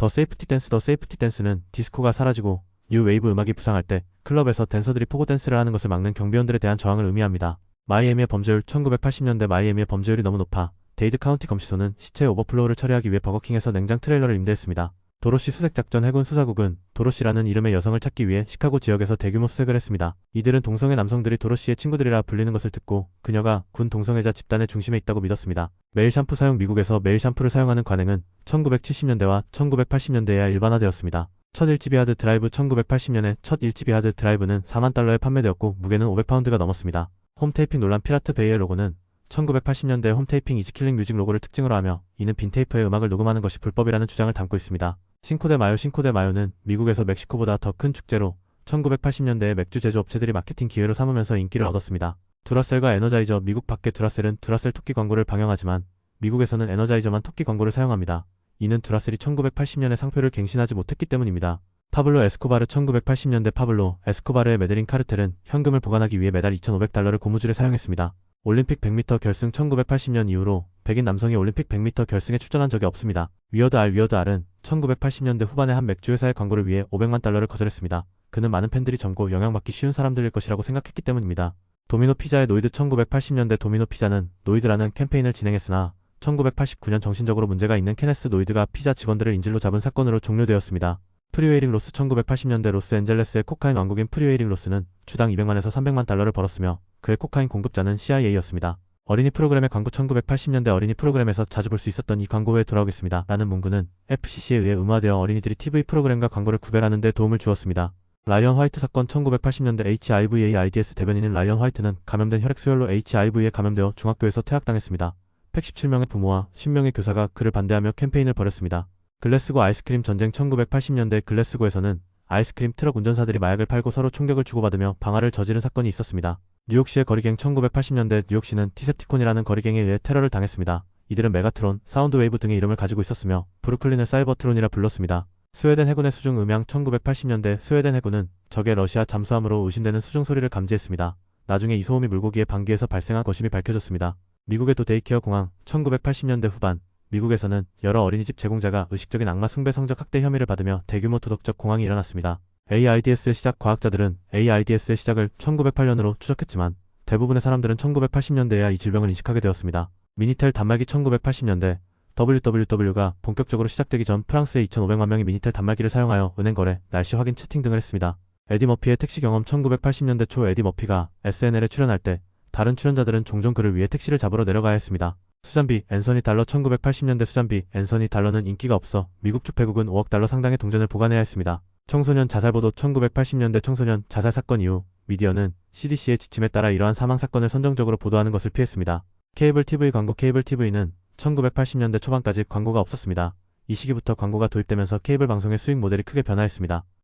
더 세이프티 댄스 더 세이프티 댄스는 디스코가 사라지고 뉴 웨이브 음악이 부상할 때 클럽에서 댄서들이 포고 댄스를 하는 것을 막는 경비원들에 대한 저항을 의미합니다. 마이애미의 범죄율 1980년대 마이애미의 범죄율이 너무 높아 데이드 카운티 검시소는 시체 오버플로우를 처리하기 위해 버거킹에서 냉장 트레일러를 임대했습니다. 도로시 수색작전 해군 수사국은 도로시라는 이름의 여성을 찾기 위해 시카고 지역에서 대규모 수색을 했습니다. 이들은 동성애 남성들이 도로시의 친구들이라 불리는 것을 듣고 그녀가 군 동성애자 집단의 중심에 있다고 믿었습니다. 매일 샴푸 사용 미국에서 매일 샴푸를 사용하는 관행은 1970년대와 1980년대에야 일반화되었습니다. 첫 1GB 하드 드라이브 1980년에 첫 1GB 하드 드라이브는 4만 달러에 판매되었고 무게는 500파운드가 넘었습니다. 홈테이핑 논란 피라트 베이의 로고는 1980년대 홈테이핑 이즈킬링 뮤직 로고를 특징으로 하며 이는 빈테이프의 음악을 녹음하는 것이 불법이라는 주장을 담고 있습니다. 싱코데 마요 싱코데 마요는 미국에서 멕시코보다 더 큰 축제로 1980년대에 맥주 제조업체들이 마케팅 기회로 삼으면서 인기를 얻었습니다. 두라셀과 에너자이저 미국 밖의 두라셀은 두라셀 토끼 광고를 방영하지만 미국에서는 에너자이저만 토끼 광고를 사용합니다. 이는 두라셀이 1980년에 상표를 갱신하지 못했기 때문입니다. 파블로 에스코바르 1980년대 파블로 에스코바르의 메드린 카르텔은 현금을 보관하기 위해 매달 2,500달러를 고무줄에 사용했습니다. 올림픽 100m 결승 1980년 이후로 백인 남성이 올림픽 100m 결승에 출전한 적이 없습니다. 위어드 알 위어드 알은 1980년대 후반에 한 맥주 회사의 광고를 위해 500만 달러를 거절했습니다. 그는 많은 팬들이 젊고 영향받기 쉬운 사람들일 것이라고 생각했기 때문입니다. 도미노 피자의 노이드 1980년대 도미노 피자는 노이드라는 캠페인을 진행했으나 1989년 정신적으로 문제가 있는 케네스 노이드가 피자 직원들을 인질로 잡은 사건으로 종료되었습니다. 프리웨이링 로스 1980년대 로스앤젤레스의 코카인 왕국인 프리웨이링 로스는 주당 200만에서 300만 달러를 벌었으며 그의 코카인 공급자는 CIA였습니다. 어린이 프로그램의 광고 1980년대 어린이 프로그램에서 자주 볼 수 있었던 이 광고 후에 돌아오겠습니다. 라는 문구는 FCC에 의해 음화되어 어린이들이 TV 프로그램과 광고를 구별하는 데 도움을 주었습니다. 라이언 화이트 사건 1980년대 HIVA AIDS 대변인인 라이언 화이트는 감염된 혈액수혈로 HIV에 감염되어 중학교에서 퇴학당했습니다. 117명의 부모와 10명의 교사가 그를 반대하며 캠페인을 벌였습니다. 글래스고 아이스크림 전쟁 1980년대 글래스고에서는 아이스크림 트럭 운전사들이 마약을 팔고 서로 총격을 주고받으며 방화를 저지른 사건이 있었습니다. 뉴욕시의 거리갱 1980년대 뉴욕시는 티셉티콘이라는 거리갱에 의해 테러를 당했습니다. 이들은 메가트론, 사운드웨이브 등의 이름을 가지고 있었으며 브루클린을 사이버트론이라 불렀습니다. 스웨덴 해군의 수중 음향 1980년대 스웨덴 해군은 적의 러시아 잠수함으로 의심되는 수중 소리를 감지했습니다. 나중에 이 소음이 물고기의 방귀에서 발생한 것임이 밝혀졌습니다. 미국의 도 데이케어 공항 1980년대 후반 미국에서는 여러 어린이집 제공자가 의식적인 악마 숭배 성적 학대 혐의를 받으며 대규모 도덕적 공황이 일어났습니다. AIDS의 시작 과학자들은 AIDS의 시작을 1908년으로 추적했지만 대부분의 사람들은 1980년대에야 이 질병을 인식하게 되었습니다. 미니텔 단말기 1980년대 WWW가 본격적으로 시작되기 전 프랑스의 2,500만 명이 미니텔 단말기를 사용하여 은행 거래, 날씨 확인 채팅 등을 했습니다. 에디 머피의 택시 경험 1980년대 초 에디 머피가 SNL에 출연할 때 다른 출연자들은 종종 그를 위해 택시를 잡으러 내려가야 했습니다. 수잔비, 앤서니 달러 1980년대 수잔비, 앤서니 달러는 인기가 없어 미국 주폐국은 5억 달러 상당의 동전을 보관해야 했습니다. 청소년 자살보도 1980년대 청소년 자살 사건 이후 미디어는 CDC의 지침에 따라 이러한 사망 사건을 선정적으로 보도하는 것을 피했습니다. 케이블 TV 광고 케이블 TV는 1980년대 초반까지 광고가 없었습니다. 이 시기부터 광고가 도입되면서 케이블 방송의 수익 모델이 크게 변화했습니다.